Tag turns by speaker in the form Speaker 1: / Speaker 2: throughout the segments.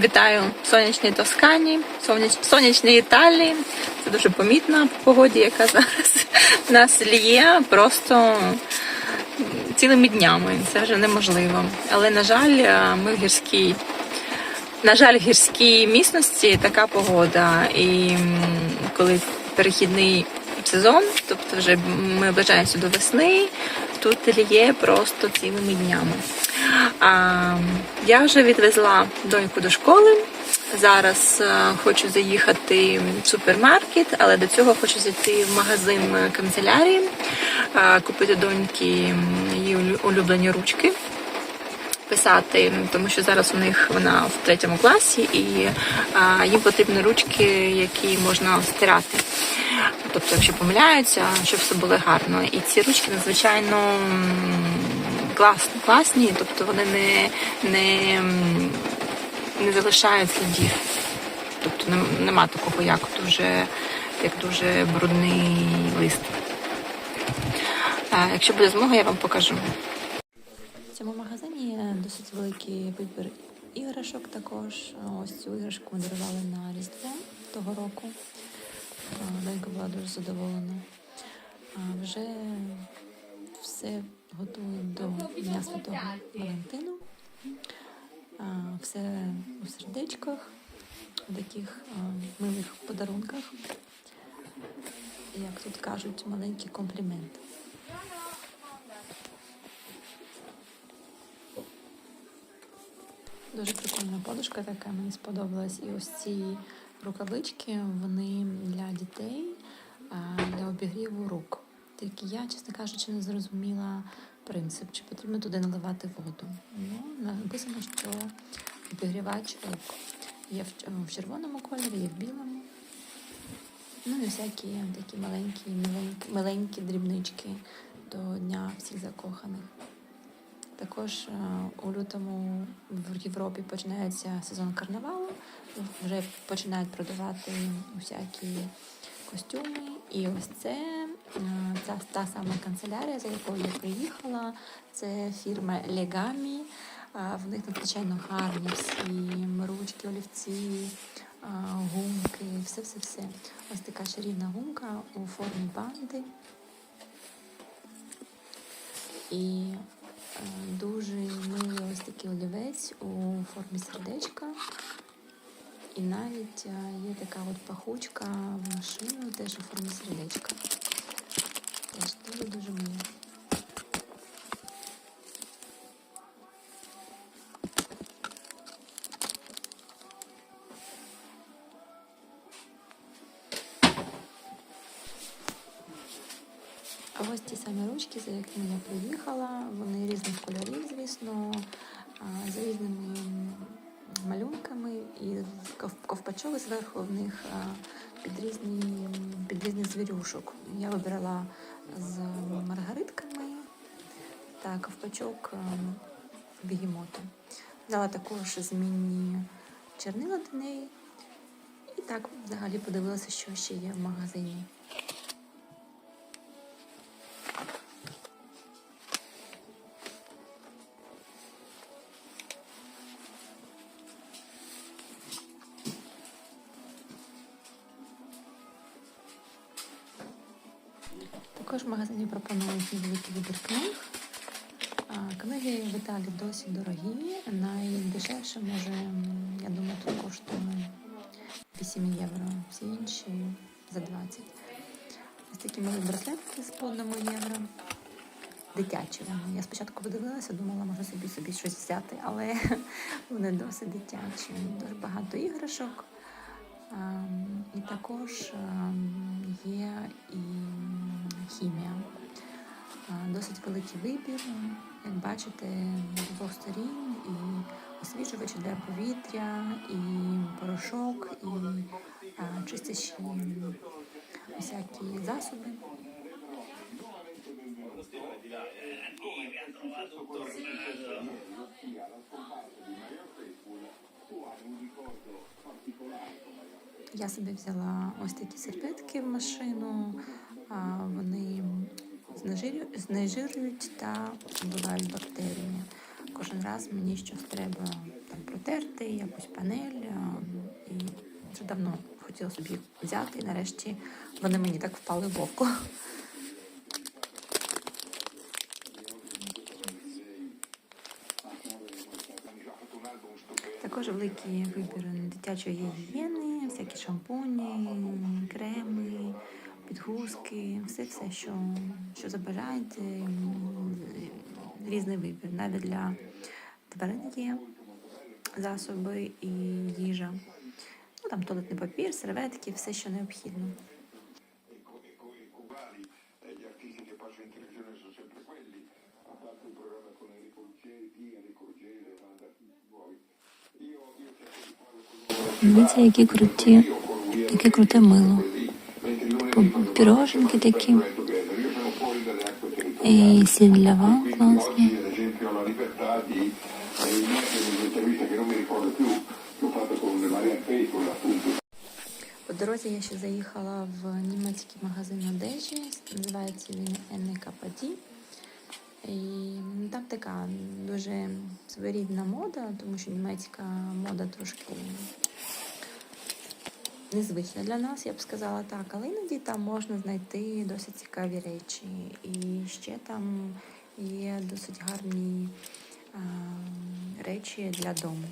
Speaker 1: Вітаю в сонячній Тоскані, сонячній, сонячній Італії. Це дуже помітно по погоді, яка зараз в нас ліє просто цілими днями. Це вже неможливо. Але, на жаль, е, ми в гірській. На жаль, в гірській місності така погода. І коли перехідний сезон, тобто вже ми наближаємося до весни, тут ліє просто цілими днями. А, я вже відвезла доньку до школи. Зараз е, хочу заїхати в супермаркет, але до цього хочу зайти в магазин е, канцелярії, е, купити доньки її улюблені ручки писати, тому що зараз у них вона в третьому класі, і а, їм потрібні ручки, які можна стирати. Тобто, якщо помиляються, щоб все було гарно. І ці ручки надзвичайно класні, класні, тобто вони не, не, не залишають слідів. Тобто нема такого, як дуже, як дуже брудний лист. Якщо буде змога, я вам покажу. В цьому магазині досить великий вибір іграшок також. Ось цю іграшку ми дарували на Різдво того року. А, була дуже задоволена. А Вже все готують до Дня Святого Валентину. Все у сердечках, у таких милих подарунках. Як тут кажуть, маленький комплімент. Дуже прикольна подушка така, мені сподобалась. І ось ці рукавички, вони для дітей, для обігріву рук. Тільки я, чесно кажучи, не зрозуміла принцип, чи потрібно туди наливати воду. Ну, написано, що обігрівач. Є в, червоному кольорі, є в білому. Ну і всякі такі маленькі, миленькі, миленькі дрібнички до Дня всіх закоханих. Також е, у лютому в Європі починається сезон карнавалу. Вже починають продавати усякі костюми. І ось це е, ця та сама канцелярія, за якою я приїхала. Це фірма Legami. Е, В них надзвичайно гарні всі ручки, олівці, е, гумки, все-все-все. Ось така чарівна гумка у формі банди. І Е, Дуже милий ось такий олівець у формі сердечка. І навіть є така от пахучка в машину, теж у формі сердечка. Дуже-дуже мило. А ось ті самі ручки, за якими я приїхала, вони різних кольорів, звісно, з різними малюнками, і ков- ковпачок зверху в них під різні під різних звірюшок. Я вибрала з маргаритками та ковпачок ем, бігемоту. Дала також змінні чернила до неї. І так взагалі подивилася, що ще є в магазині. Також в магазині пропонують невеликий вибір книг. Книги в Італії досить дорогі. Найдешевше може, я думаю, тут коштує 8 євро, всі інші за 20. Ось такі малі браслетки з по одному євро. Дитячі вони. Я спочатку подивилася, думала, може собі собі щось взяти, але вони досить дитячі. Дуже багато іграшок. І також є і хімія. Досить великий вибір. Як бачите, з двох сторін і освіжувачі для повітря, і порошок, і чистячі всякі засоби. Я собі взяла ось такі серветки в машину. Вони знежирюють та вбивають бактерії. кожен раз мені щось треба там протерти, якусь панель. І вже давно хотіла собі взяти, і нарешті вони мені так впали в око. Також великий вибір дитячої гігієни, всякі шампуні, креми, підгузки, все все, що, що забажаєте. Різний вибір. Навіть для тварин є засоби і їжа. Ну, там туалетний папір, серветки, все, що необхідно.
Speaker 2: e e
Speaker 1: Дивіться, які круті, яке круте мило. Піроженки такі. І сільлява класні.
Speaker 2: eh,
Speaker 1: По дорозі я ще заїхала в німецький магазин одежі, називається він NKPD. І ну, там така дуже своєрідна мода, тому що німецька мода трошки незвична для нас, я б сказала так, але іноді там можна знайти досить цікаві речі. І ще там є досить гарні а, речі для дому.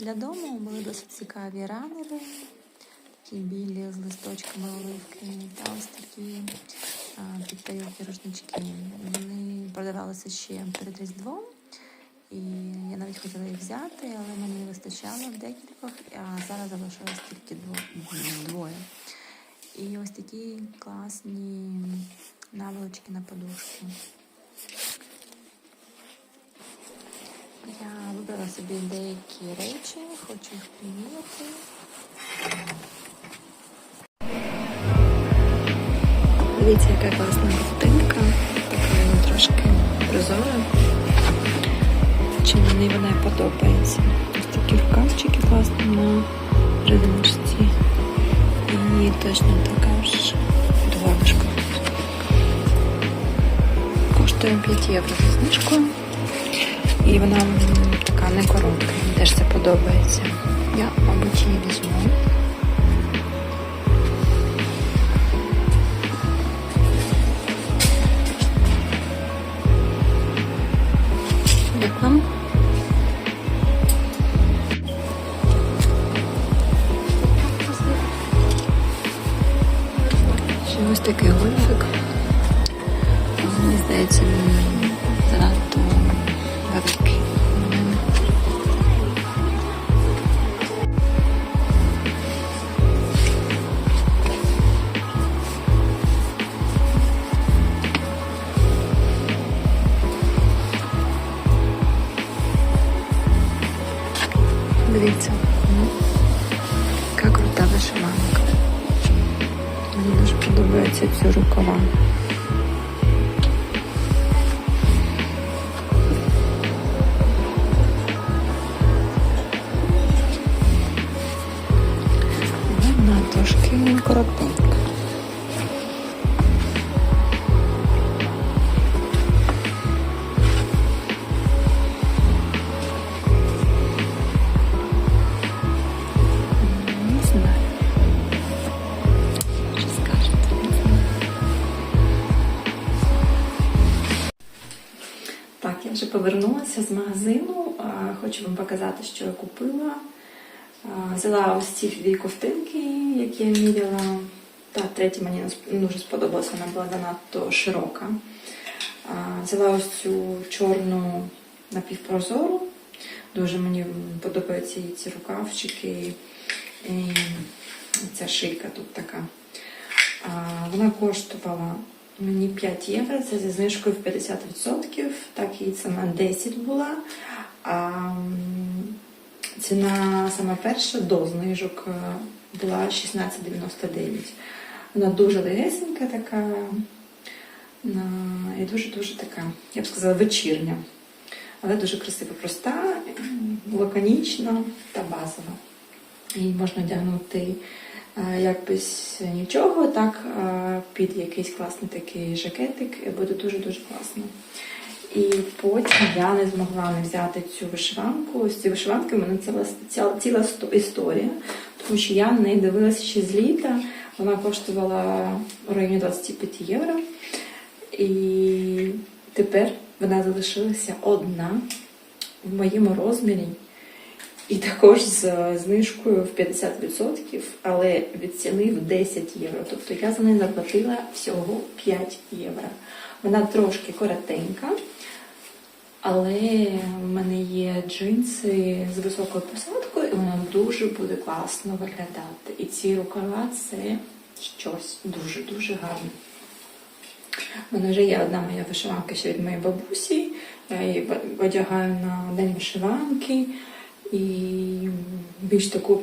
Speaker 1: Для дому були досить цікаві ранери, такі білі з листочками оливки, та ось такі підтарілки рушнички. Вони продавалися ще перед Різдвом.
Speaker 3: І я навіть хотіла їх взяти, але мені вистачало в декількох, а зараз залишилось тільки двоє. І ось такі класні наволочки на подушку. Я вибрала собі деякі речі, хочу їх приміряти.
Speaker 1: Дивіться, яка класна картинка. Така вона трошки прозора. Чи мені вона подобається. Ось такі рукавчики класні на резиночці. І точно така ж доважка. Коштує 5 євро за знижкою. І вона така не коротка. Мені теж це подобається. Я, мабуть, її візьму. Дивіться, как крута вишиванка. Мне даже подобаються ці рукава. Я вже повернулася з магазину. Хочу вам показати, що я купила. Взяла ось ці дві ковтинки, які я міряла. Та третя мені дуже сподобалася, вона була занадто широка. Взяла ось цю чорну напівпрозору. Дуже мені подобаються її ці рукавчики. І ця шийка тут така. Вона коштувала мені 5 євро, це зі знижкою в 50%, так її ціна 10 була. А ціна сама перша до знижок е, була 16,99. Вона дуже легесенька така і дуже-дуже така, я б сказала, вечірня. Але дуже красиво, проста, лаконічна та базова. Її можна одягнути як без нічого, так під якийсь класний такий жакетик, буде дуже-дуже класно. І потім я не змогла не взяти цю вишиванку. З цієї вишиванки в мене ціла, ціла, ціла історія, тому що я не дивилася ще з літа. Вона коштувала в районі 25 євро. І тепер вона залишилася одна в моєму розмірі. І також з знижкою в 50%, але від ціни в 10 євро. Тобто я за неї заплатила всього 5 євро. Вона трошки коротенька, але в мене є джинси з високою посадкою, і вона дуже буде класно виглядати. І ці рукава це щось дуже-дуже гарне. Мене вже є одна моя вишиванка ще від моєї бабусі. Я її одягаю на день вишиванки. І більш таку,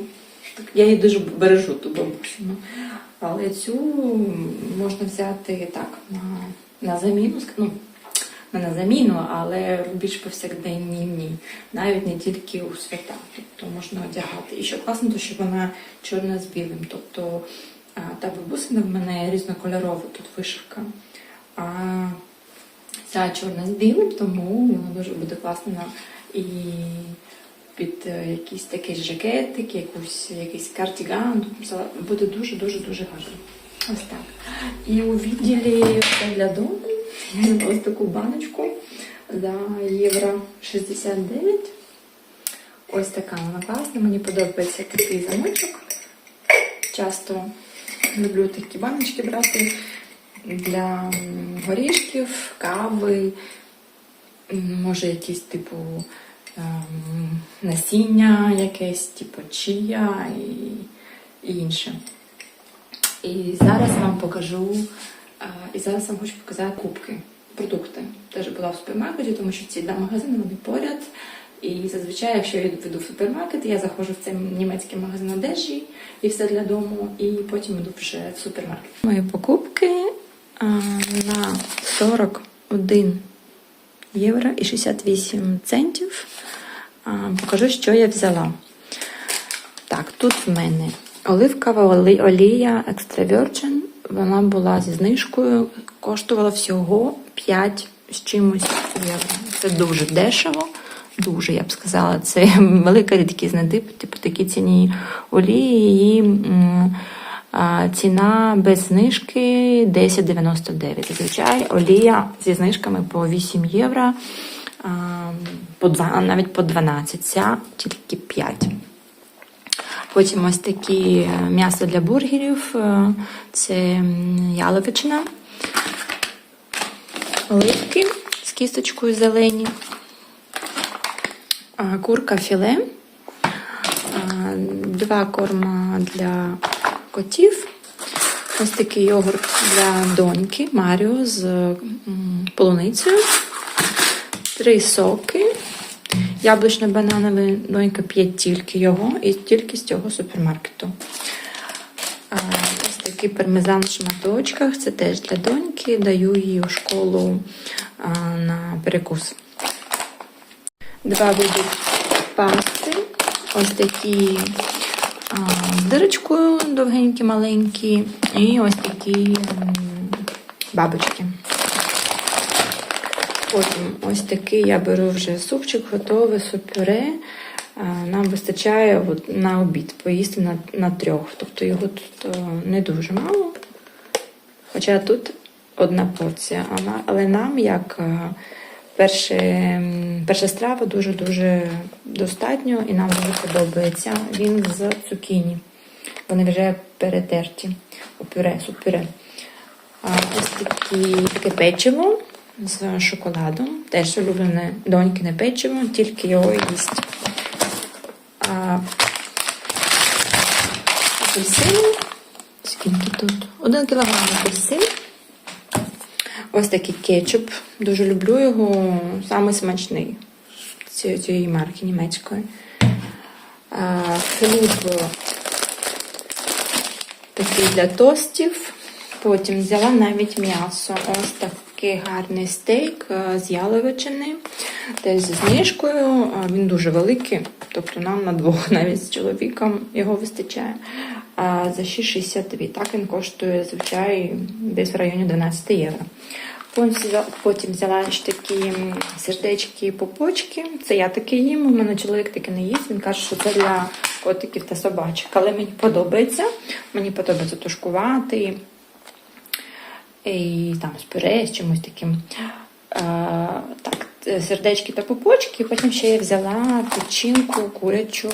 Speaker 1: я її дуже бережу, ту бабусину. Але цю можна взяти так на, на заміну, ну, не на заміну, але в більш повсякденні дні, навіть не тільки у свята. Тобто можна одягати. І що класно, то що вона чорна з білим. Тобто та бабусина в мене різнокольорова тут вишивка. А ця чорна з білим, тому вона дуже буде класно на і під е, якийсь такий жакетик, якусь, якийсь кардіган. Буде дуже-дуже дуже гарно. Ось так. І у відділі все для дому ось таку баночку за євро 69. Ось така вона класна. Мені подобається такий замочок. Часто люблю такі баночки брати для горішків, кави може якісь типу насіння, якесь, типу чия і, і інше. І зараз вам покажу, е, і зараз вам хочу показати кубки, продукти. Теж була в супермаркеті, тому що ці два магазини вони поряд. І зазвичай, якщо я веду в супермаркет, я заходжу в цей німецький магазин одежі і все для дому, і потім йду вже в супермаркет. Мої покупки а, на 41 євро і 68 центів. Покажу, що я взяла. Так, тут в мене оливкова олія Extra Virgin. Вона була зі знижкою, коштувала всього 5 з чимось євро. Це дуже дешево. Дуже, я б сказала, це велика рідкість типу такі ціні олії. А, ціна без знижки 10,99. Зазвичай олія зі знижками по 8 євро, по 2, навіть по 12, ця тільки 5. Потім ось такі е, м'ясо для бургерів. е, Це яловичина, оливки з кісточкою зелені, курка філе, два корма для котів. Ось такий йогурт для доньки Маріо з полуницею. Три соки. Яблучно-банановий донька п'є тільки його і тільки з цього супермаркету. Ось такий пармезан в шматочках. Це теж для доньки. Даю їй у школу на перекус. Два види пасти. Ось такі а, з дирочкою довгенькі, маленькі. І ось такі бабочки. Потім ось такий я беру вже супчик, готовий, суп-пюре. Нам вистачає на обід поїсти на, на трьох. Тобто його тут не дуже мало. Хоча тут одна порція. Але нам, як е, перше, перша страва, дуже-дуже достатньо і нам дуже подобається. Він з цукіні. Вони вже перетерті у пюре, суп-пюре. Ось такі, таке печиво з шоколадом. Теж улюблене донькине печиво, тільки його їсть. А, апельсини. Скільки тут? Один кілограм апельсин. Ось такий кетчуп. Дуже люблю його. Самий смачний цієї, марки німецької. А, хліб такий для тостів. Потім взяла навіть м'ясо. Ось такий гарний стейк е, з яловичини. Теж зі знижкою. Він дуже великий, тобто нам на двох навіть з чоловіком його вистачає. За 6,62. Так він коштує, звичай, десь в районі 12 євро. Потім взяла- ще такі сердечки попочки. Це я таке їм. У мене чоловік таке не їсть. Він каже, що це для котиків та собачок. Але мені подобається. Мені подобається тушкувати. І там з пюре, з чимось таким. А, так, е, сердечки та попочки. Потім ще я взяла печінку, курячу,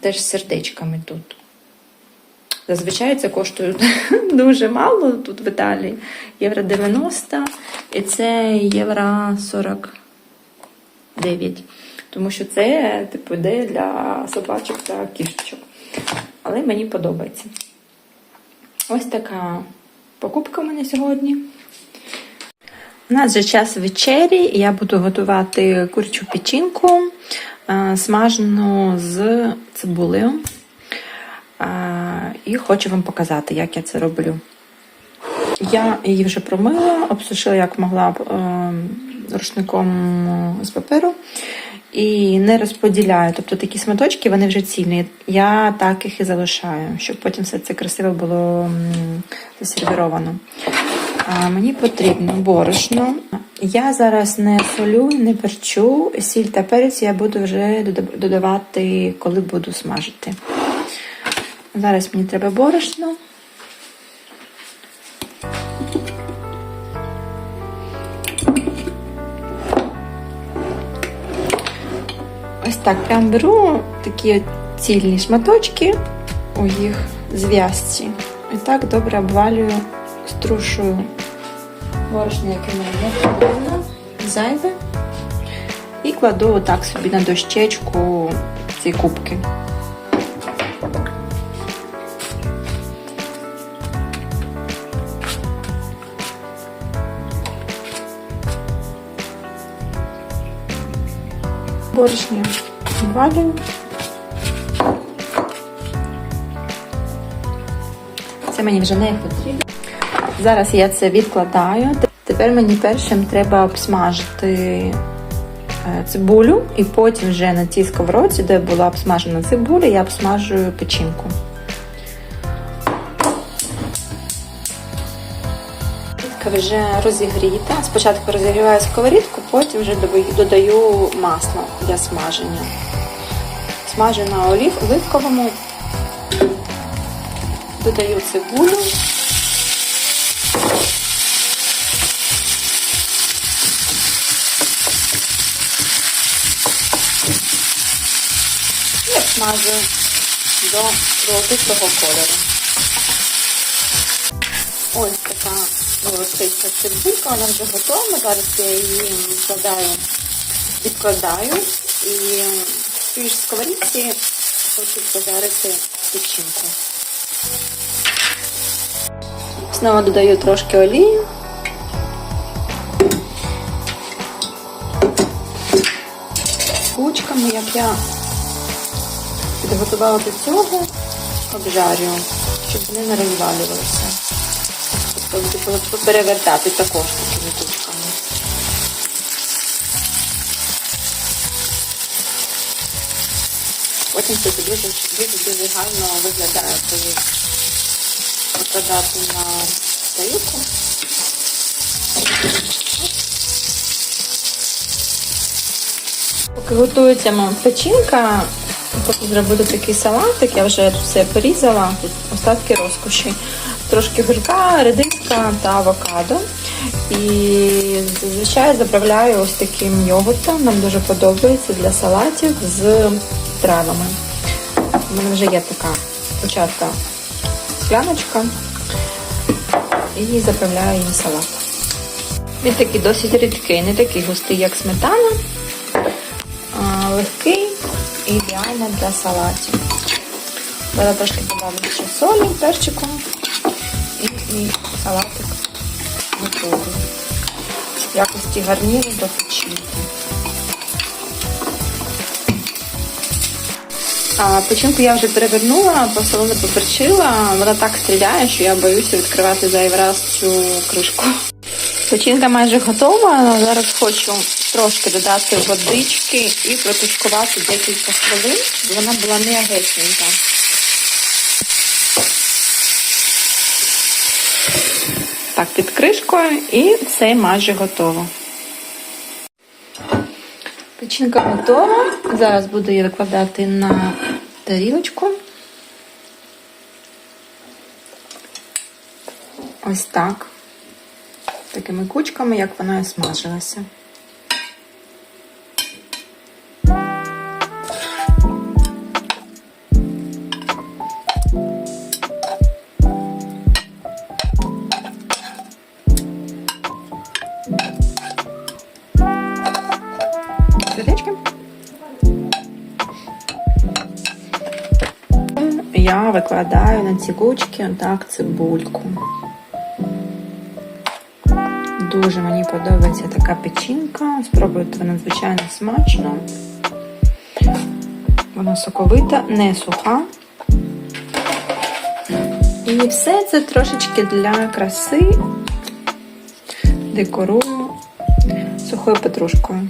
Speaker 1: теж з сердечками тут. Зазвичай це коштує дуже мало тут в Італії. Євро 90 і це євро 49. Тому що це типу йде для собачок та кішечок. Але мені подобається. Ось така покупка в мене сьогодні. У нас вже час вечері, і я буду готувати курчу печінку, е, смажену з цибулею. Е, І хочу вам показати, як я це роблю. Я її вже промила, обсушила як могла б е, рушником з паперу і не розподіляю. Тобто такі сматочки, вони вже цільні. Я так їх і залишаю, щоб потім все це красиво було засервіровано. А, Мені потрібно борошно. Я зараз не солю, не перчу. Сіль та перець я буду вже додавати, коли буду смажити. Зараз мені треба борошно. Так прям беру такі цільні шматочки у їх зв'язці. І так добре обвалюю, струшую борошно, яке мені не потрібно. зайве. І кладу отак собі на дощечку ці кубки. Борошні валю. Це мені вже не потрібно. Зараз я це відкладаю. Тепер мені першим треба обсмажити е, цибулю, і потім вже на цій сковородці, де була обсмажена цибуля, я обсмажую печінку. Вже розігріта. Спочатку розігріваю сковорідку, потім вже додаю масло для смаження. Смажу на олів, оливковому, додаю цибулю. І обсмажую до золотистого кольору. Ось така золотиста цибулька, вона вже готова. Зараз я її вкладаю, відкладаю і в цій ж сковорідці хочу пожарити печінку. Знову додаю трошки олії. Кучками, як я підготувала до цього, обжарю, щоб вони не розвалювалися. Тобто перевертати також такими кучками. Потім це дуже дуже дуже гарно виглядає, коли викладати на тарілку. Поки готується моя печінка, хочу зробити такий салатик. Я вже тут все порізала, тут остатки розкоші. Трошки гірка, редиска та авокадо. І зазвичай заправляю ось таким йогуртом. Нам дуже подобається для салатів з травами. У мене вже є така початка скляночка і заправляю їм салат. Він такий досить рідкий, не такий густий, як сметана а, легкий і ідеально для салатів. Зараз трошки додам ще солі, перчику і, і салатик готовий. Якості гарніру до печінки. А печінку я вже перевернула, посолила, поперчила. Вона так стріляє, що я боюся відкривати зайвий раз цю кришку. Печінка майже готова, зараз хочу трошки додати водички і протушкувати декілька хвилин, щоб вона була не гетьненька. Так, під кришкою і все майже готово. Печінка готова. Зараз буду її викладати на тарілочку. Ось так. Такими кучками, як вона і смажилася. Я викладаю на ці кучки отак цибульку. Дуже мені подобається така печінка. Спробуйте, вона звичайно смачно. Вона соковита, не суха. І все це трошечки для краси декорую сухою петрушкою.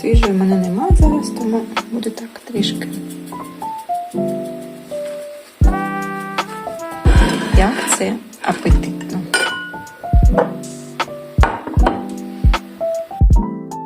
Speaker 1: Свіжої в мене нема зараз, тому буде так трішки. Як це апетитно.